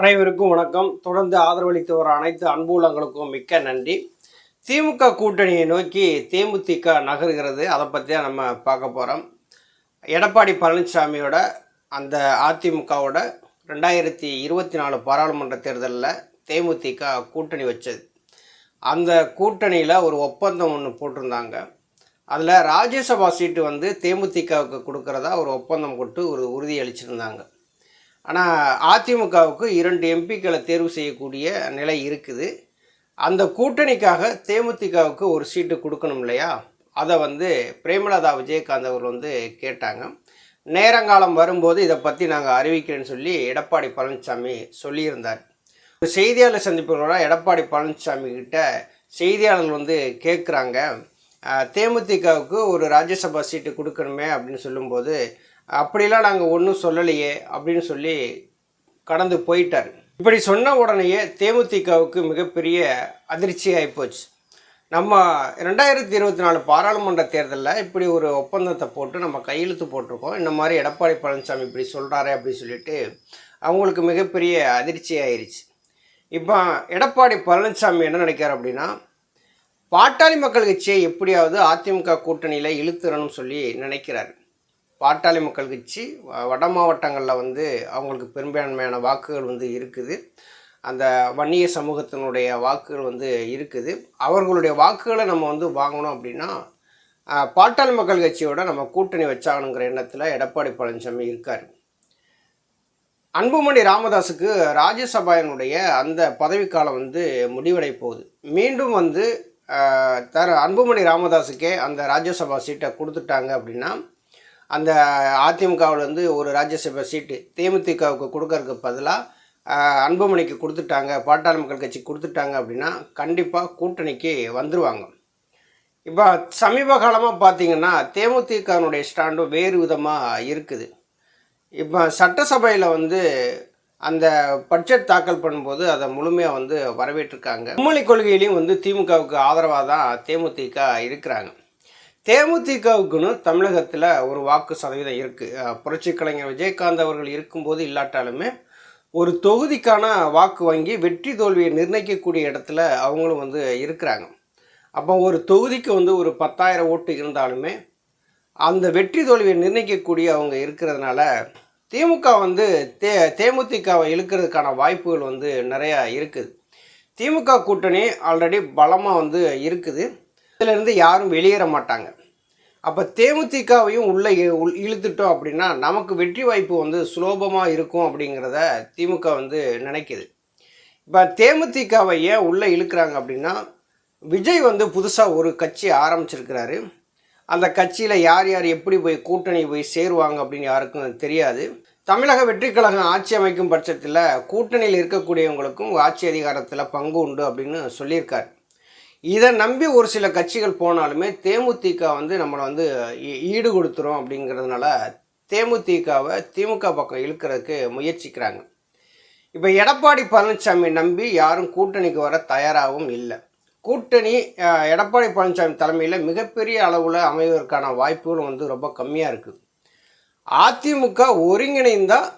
அனைவருக்கும் வணக்கம். தொடர்ந்து ஆதரவளித்து வர அனைத்து அன்புள்ளங்களுக்கும் மிக்க நன்றி. திமுக கூட்டணியை நோக்கி தேமுதிக நகர்கிறது. அதை பற்றி தான் நம்ம பார்க்க போகிறோம் எடப்பாடி பழனிசாமியோட அந்த அதிமுகவோட ரெண்டாயிரத்தி இருபத்தி நாலு பாராளுமன்ற தேர்தலில் தேமுதிக கூட்டணி வச்சது. அந்த கூட்டணியில் ஒரு ஒப்பந்தம் ஒன்று போட்டிருந்தாங்க. அதில் ராஜ்யசபா சீட்டு வந்து தேமுதிகவுக்கு கொடுக்குறதா ஒரு ஒப்பந்தம் போட்டு ஒரு உறுதி அளிச்சிருந்தாங்க ஆனால் அதிமுகவுக்கு இரண்டு எம்பிக்களை தேர்வு செய்யக்கூடிய நிலை இருக்குது. அந்த கூட்டணிக்காக தேமுதிகவுக்கு ஒரு சீட்டு கொடுக்கணும் இல்லையா? அதை வந்து பிரேமலதா விஜயகாந்த் அவர்கள் வந்து கேட்டாங்க. நேரங்காலம் வரும்போது இதை பற்றி நாங்கள் அறிவிக்கிறேன்னு சொல்லி எடப்பாடி பழனிசாமி சொல்லியிருந்தார். ஒரு செய்தியாளர் சந்திப்புகளோட எடப்பாடி பழனிசாமி கிட்ட செய்தியாளர்கள் வந்து கேட்குறாங்க தேமுதிகவுக்கு ஒரு ராஜ்யசபா சீட்டு கொடுக்கணுமே அப்படின்னு சொல்லும்போது அப்படிலாம் நாங்கள் ஒன்றும் சொல்லலையே அப்படின்னு சொல்லி கடந்து போயிட்டார். இப்படி சொன்ன உடனேயே தேமுதிகவுக்கு மிகப்பெரிய அதிர்ச்சி ஆகிப்போச்சு நம்ம ரெண்டாயிரத்தி இருபத்தி நாலு பாராளுமன்ற தேர்தலில் இப்படி ஒரு ஒப்பந்தத்தை போட்டு நம்ம கையெழுத்து போட்டிருக்கோம். இந்த மாதிரி எடப்பாடி பழனிசாமி இப்படி சொல்கிறாரே அப்படின்னு சொல்லிட்டு அவங்களுக்கு மிகப்பெரிய அதிர்ச்சி ஆயிருச்சு இப்போ எடப்பாடி பழனிசாமி என்ன நினைக்கிறார் அப்படின்னா பாட்டாளி மக்கள் கட்சியை எப்படியாவது அதிமுக கூட்டணியில் இழுத்துறணும்னு சொல்லி நினைக்கிறார். பாட்டாளி மக்கள் கட்சி வட மாவட்டங்களில் வந்து அவங்களுக்கு பெரும்பான்மையான வாக்குகள் வந்து இருக்குது. அந்த வன்னிய சமூகத்தினுடைய வாக்குகள் வந்து இருக்குது. அவர்களுடைய வாக்குகளை நம்ம வந்து வாங்கணும் அப்படின்னா பாட்டாளி மக்கள் கட்சியோட நம்ம கூட்டணி வச்சாகணுங்கிற எண்ணத்தில் எடப்பாடி பழனிசாமி இருக்கார். அன்புமணி ராமதாஸுக்கு ராஜ்யசபாவினுடைய அந்த பதவிக்காலம் வந்து முடிவடை போகுது. மீண்டும் வந்து தர அன்புமணி ராமதாஸுக்கே அந்த ராஜ்யசபா சீட்டை கொடுத்துட்டாங்க அப்படின்னா அந்த அதிமுகவில் வந்து ஒரு ராஜ்யசபா சீட்டு தேமுதிகவுக்கு கொடுக்கறதுக்கு பதிலாக அன்புமணிக்கு கொடுத்துட்டாங்க பாட்டாளி மக்கள் கட்சி கொடுத்துட்டாங்க அப்படின்னா கண்டிப்பாக கூட்டணிக்கு வந்துருவாங்க. இப்போ சமீப காலமாக பார்த்தீங்கன்னா தேமுதிகனுடைய ஸ்டாண்டும் வேறு விதமாக இருக்குது. இப்போ சட்டசபையில் வந்து அந்த பட்ஜெட் தாக்கல் பண்ணும்போது அதை முழுமையாக வந்து வரவேற்றிருக்காங்க. மும்மொழி கொள்கையிலையும் வந்து திமுகவுக்கு ஆதரவாக தான் தேமுதிக இருக்கிறாங்க. தேமுதிகவுக்குன்னு தமிழகத்தில் ஒரு வாக்கு சதவீதம் இருக்குது புரட்சி கலைஞர் விஜயகாந்த் அவர்கள் இருக்கும்போது இல்லாட்டாலுமே ஒரு தொகுதிக்கான வாக்கு வங்கி வெற்றி தோல்வியை நிர்ணயிக்கக்கூடிய இடத்துல அவங்களும் வந்து இருக்கிறாங்க. அப்போ ஒரு தொகுதிக்கு வந்து ஒரு பத்தாயிரம் ஓட்டு இருந்தாலுமே அந்த வெற்றி தோல்வியை நிர்ணயிக்கக்கூடிய அவங்க இருக்கிறதுனால திமுக வந்து தே தேமுதிகவை இழுக்கிறதுக்கான வாய்ப்புகள் வந்து நிறையா இருக்குது. திமுக கூட்டணி ஆல்ரெடி பலமாக வந்து இருக்குது. இதிலிருந்து யாரும் வெளியேற மாட்டாங்க. அப்போ தேமுதிகவையும் உள்ளே இ- உள் இழுத்துட்டோம் அப்படின்னா நமக்கு வெற்றி வாய்ப்பு வந்து சுலோபமாக இருக்கும் அப்படிங்கிறத திமுக வந்து நினைக்குது. இப்போ தேமுதிகவை ஏன் உள்ளே இழுக்கிறாங்க அப்படின்னா விஜய் வந்து புதுசாக ஒரு கட்சி ஆரம்பிச்சிருக்கிறாரு. அந்த கட்சியில் யார் யார் எப்படி போய் கூட்டணி போய் சேருவாங்க அப்படின்னு யாருக்கும் தெரியாது. தமிழக வெற்றி கழகம் ஆட்சி அமைக்கும் பட்சத்தில் கூட்டணியில் இருக்கக்கூடியவங்களுக்கும் ஆட்சி அதிகாரத்தில் பங்கு உண்டு அப்படின்னு சொல்லியிருக்காரு. இதை நம்பி ஒரு சில கட்சிகள் போனாலுமே தேமுதிக வந்து நம்மளை வந்து ஈடு கொடுத்துரும் அப்படிங்கிறதுனால தேமுதிகவை திமுக பக்கம் இழுக்கிறதுக்கு முயற்சிக்கிறாங்க. இப்போ எடப்பாடி பழனிசாமி நம்பி யாரும் கூட்டணிக்கு வர தயாராகவும் இல்லை. கூட்டணி எடப்பாடி பழனிசாமி தலைமையில் மிகப்பெரிய அளவில் அமைவதற்கான வாய்ப்புகளும் வந்து ரொம்ப கம்மியாக இருக்குது அதிமுக ஒருங்கிணைந்தால்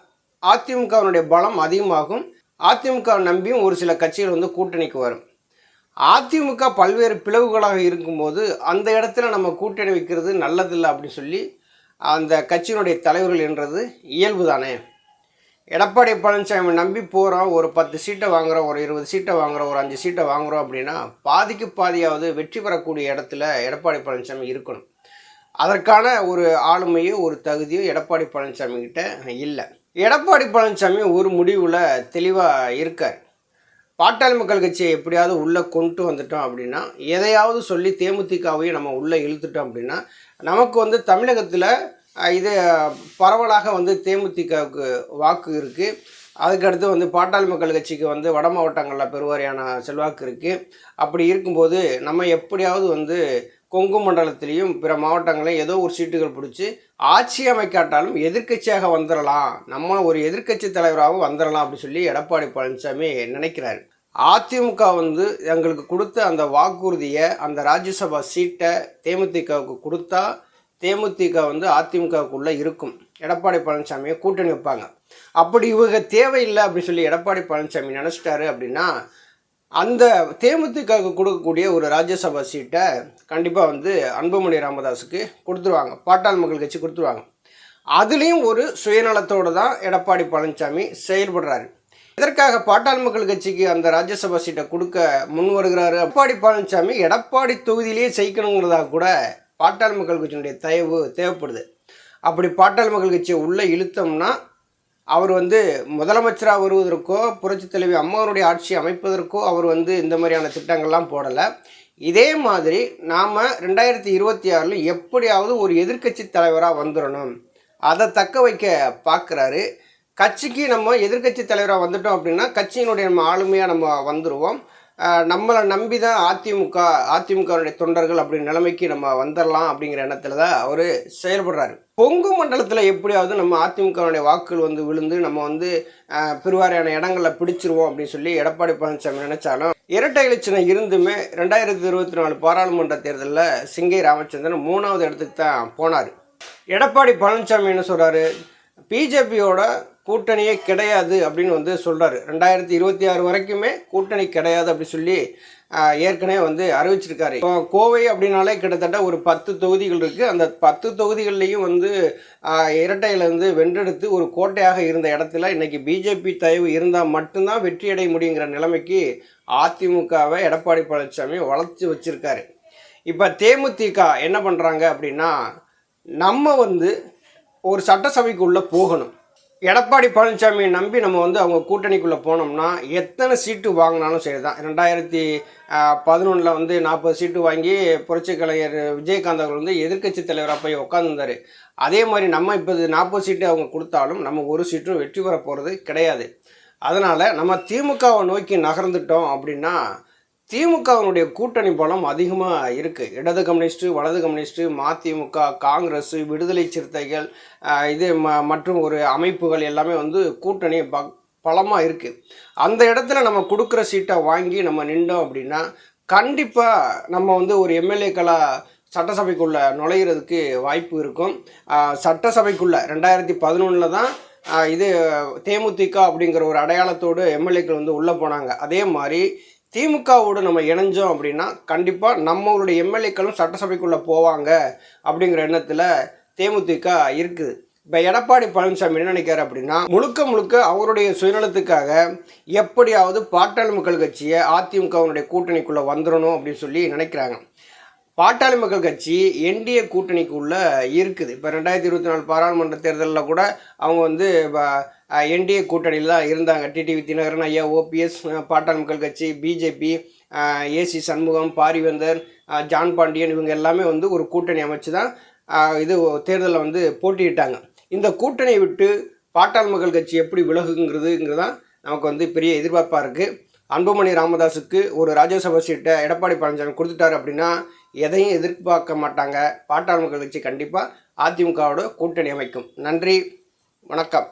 அதிமுகவினுடைய பலம் அதிகமாகும். அதிமுக நம்பியும் ஒரு சில கட்சிகள் வந்து கூட்டணிக்கு வரும். அதிமுக பல்வேறு பிளவுகளாக இருக்கும்போது அந்த இடத்துல நம்ம கூட்டணி வைக்கிறது நல்லதில்லை அப்படின்னு சொல்லி அந்த கட்சியினுடைய தலைவர்கள் என்றது இயல்பு தானே எடப்பாடி பழனிசாமி நம்பி போகிறோம் ஒரு பத்து சீட்டை வாங்குறோம் ஒரு இருபது சீட்டை வாங்குகிறோம் ஒரு அஞ்சு சீட்டை வாங்குறோம் அப்படின்னா பாதிக்கு பாதியாவது வெற்றி பெறக்கூடிய இடத்துல எடப்பாடி பழனிசாமி இருக்கணும். அதற்கான ஒரு ஆளுமையோ ஒரு தகுதியோ எடப்பாடி பழனிசாமி கிட்ட இல்லை. எடப்பாடி பழனிசாமி ஒரு முடிவில் தெளிவாக இருக்கார். பாட்டாளி மக்கள் கட்சியை எப்படியாவது உள்ளே கொண்டு வந்துட்டோம் அப்படின்னா எதையாவது சொல்லி தேமுதிகவையும் நம்ம உள்ளே இழுத்துட்டோம் அப்படின்னா நமக்கு வந்து தமிழகத்தில் இது பரவலாக வந்து தேமுதிகவுக்கு வாக்கு இருக்குது அதுக்கடுத்து வந்து பாட்டாளி மக்கள் கட்சிக்கு வந்து வட மாவட்டங்களில் பெருவாரியான செல்வாக்கு இருக்குது அப்படி இருக்கும்போது நம்ம எப்படியாவது வந்து கொங்கு மண்டலத்திலையும் பிற மாவட்டங்களையும் ஏதோ ஒரு சீட்டுகள் பிடிச்சி ஆட்சி அமைக்காட்டாலும் எதிர்க்கட்சியாக வந்துடலாம் நம்ம ஒரு எதிர்க்கட்சி தலைவராகவும் வந்துடலாம் அப்படின்னு சொல்லி எடப்பாடி பழனிசாமி நினைக்கிறாரு. அதிமுக வந்து எங்களுக்கு கொடுத்த அந்த வாக்குறுதியை அந்த ராஜ்யசபா சீட்டை தேமுதிகவுக்கு கொடுத்தா தேமுதிக வந்து அதிமுகவுக்குள்ளே இருக்கும். எடப்பாடி பழனிசாமியை கூட்டணி வைப்பாங்க. அப்படி இவங்க தேவையில்லை அப்படின்னு சொல்லி எடப்பாடி பழனிசாமி நினச்சிட்டாரு அப்படின்னா அந்த தேமுதிக கொடுக்கக்கூடிய ஒரு ராஜ்யசபா சீட்டை கண்டிப்பாக வந்து அன்புமணி ராமதாஸுக்கு கொடுத்துருவாங்க. பாட்டாள் மக்கள் கட்சி கொடுத்துருவாங்க. அதுலேயும் ஒரு சுயநலத்தோடு தான் எடப்பாடி பழனிசாமி செயல்படுறாரு. இதற்காக பாட்டாள் மக்கள் கட்சிக்கு அந்த ராஜ்யசபா சீட்டை கொடுக்க முன் வருகிறாரு? எடப்பாடி பழனிசாமி எடப்பாடி தொகுதியிலேயே ஜெயிக்கணுங்கிறதா கூட பாட்டாள் மக்கள் கட்சியினுடைய தயவு தேவைப்படுது. அப்படி பாட்டாள் மக்கள் கட்சியை உள்ளே இழுத்தோம்னா அவர் வந்து முதலமைச்சராக வருவதற்கோ புரட்சித் தலைவி அம்மாவனுடைய ஆட்சி அமைப்பதற்கோ அவர் வந்து இந்த மாதிரியான திட்டங்கள்லாம் போடலை. இதே மாதிரி நாம் ரெண்டாயிரத்தி இருபத்தி ஆறில் எப்படியாவது ஒரு எதிர்க்கட்சி தலைவராக வந்துடணும் அதை தக்க வைக்க பார்க்குறாரு கட்சிக்கு நம்ம எதிர்க்கட்சி தலைவராக வந்துட்டோம் அப்படின்னா கட்சியினுடைய நம்ம ஆளுமையாக நம்ம வந்துடுவோம் நம்மளை நம்பி தான் அதிமுக அதிமுகவுடைய தொண்டர்கள் அப்படிங்கிற நிலைமைக்கு நம்ம வந்துடலாம் அப்படிங்கிற எண்ணத்தில் தான் அவர் செயல்படுறாரு. பொங்கு மண்டலத்தில் எப்படியாவது நம்ம அதிமுகவுடைய வாக்குகள் வந்து விழுந்து நம்ம வந்து பெருவாரியான இடங்களில் பிடிச்சிருவோம் அப்படின்னு சொல்லி எடப்பாடி பழனிசாமி நினைச்சாலும் இரட்டை இலச்சினை இருந்துமே ரெண்டாயிரத்தி இருபத்தி நாலு பாராளுமன்ற தேர்தலில் சிங்கை ராமச்சந்திரன் மூணாவது இடத்துக்கு தான் போனார். எடப்பாடி பழனிசாமி என்ன சொல்கிறாரு பிஜேபியோட கூட்டணியே கிடையாது அப்படின்னு வந்து சொல்கிறாரு ரெண்டாயிரத்தி இருபத்தி ஆறு வரைக்குமே கூட்டணி கிடையாது அப்படி சொல்லி ஏற்கனவே வந்து அறிவிச்சிருக்காரு. இப்போ கோவை அப்படின்னாலே கிட்டத்தட்ட ஒரு பத்து தொகுதிகள் இருக்குது அந்த பத்து தொகுதிகள்லையும் வந்து இரட்டையிலேருந்து வென்றெடுத்து ஒரு கோட்டையாக இருந்த இடத்துல இன்னைக்கு பிஜேபி தயவு இருந்தால் மட்டும்தான் வெற்றியடைய முடியுங்கிற நிலைமைக்கு அதிமுகவை எடப்பாடி பழனிசாமி வளர்த்து வச்சுருக்காரு. இப்போ தேமுதிக என்ன பண்ணுறாங்க அப்படின்னா நம்ம வந்து ஒரு சட்டசபைக்குள்ளே போகணும். எடப்பாடி பழனிசாமியை நம்பி நம்ம வந்து அவங்க கூட்டணிக்குள்ளே போனோம்னா எத்தனை சீட்டு வாங்கினாலும் சரி தான் ரெண்டாயிரத்தி பதினொன்றில் வந்து நாற்பது சீட்டு வாங்கி புரட்சி கலைஞர் விஜயகாந்த் அவர்கள் வந்து எதிர்க்கட்சி தலைவராக போய் உட்காந்துருந்தார் அதே மாதிரி நம்ம இப்போ நாற்பது சீட்டு அவங்க கொடுத்தாலும் நம்ம ஒரு சீட்டும் வெற்றி பெற போகிறது கிடையாது. அதனால் நம்ம திமுகவை நோக்கி நகர்ந்துட்டோம் அப்படின்னா திமுகவினுடைய கூட்டணி பலம் அதிகமாக இருக்குது இடது கம்யூனிஸ்ட்டு வலது கம்யூனிஸ்ட்டு மதிமுக காங்கிரஸ் விடுதலை சிறுத்தைகள் இது ம மற்றும் ஒரு அமைப்புகள் எல்லாமே வந்து கூட்டணி ப பலமாக இருக்குது அந்த இடத்துல நம்ம கொடுக்குற சீட்டை வாங்கி நம்ம நின்றோம் அப்படின்னா கண்டிப்பாக நம்ம வந்து ஒரு எம்எல்ஏக்களாக சட்டசபைக்குள்ளே நுழையிறதுக்கு வாய்ப்பு இருக்கும். சட்டசபைக்குள்ளே ரெண்டாயிரத்தி பதினொன்றில் தான் இது தேமுதிக அப்படிங்கிற ஒரு அடையாளத்தோடு எம்எல்ஏக்கள் வந்து உள்ளே போனாங்க. அதே மாதிரி திமுகவோடு நம்ம இணைஞ்சோம் அப்படின்னா கண்டிப்பாக நம்மளுடைய எம்எல்ஏக்களும் சட்டசபைக்குள்ளே போவாங்க அப்படிங்கிற எண்ணத்தில் தேமுதிக இருக்குது. இப்போ எடப்பாடி பழனிசாமி என்ன நினைக்கிறார் அப்படின்னா முழுக்க முழுக்க அவருடைய சுயநலத்துக்காக எப்படியாவது பாட்டாளி மக்கள் கட்சியை அதிமுகவினுடைய கூட்டணிக்குள்ளே வந்துடணும் அப்படின்னு சொல்லி நினைக்கிறாங்க. பாட்டாளி மக்கள் கட்சி என்டிஏ கூட்டணிக்குள்ளே இருக்குது. இப்போ ரெண்டாயிரத்தி இருபத்தி நாலு பாராளுமன்ற தேர்தலில் கூட அவங்க வந்து என்டிஏ கூட்டணியில் தான் இருந்தாங்க. டிடிவி தினகரன் ஐயா OPS Pattali Makkal Katchi BJP AC Shanmugam Parivendhar John Pandian இவங்க எல்லாமே வந்து ஒரு கூட்டணி அமைச்சு தான் இது தேர்தலில் வந்து போட்டியிட்டாங்க. இந்த கூட்டணியை விட்டு பாட்டாளி மக்கள் கட்சி எப்படி விலகுங்கிறதுங்கிறது தான் நமக்கு வந்து பெரிய எதிர்பார்ப்பாக இருக்குது அன்புமணி ராமதாஸுக்கு ஒரு ராஜ்யசபா சீட்டை எடப்பாடி பழனிசாமி கொடுத்துட்டாரு அப்படின்னா எதையும் எதிர்பார்க்க மாட்டாங்க. பாட்டாளி மக்கள் கட்சி கண்டிப்பாக அதிமுகவோட கூட்டணி அமைக்கும். நன்றி. வணக்கம்.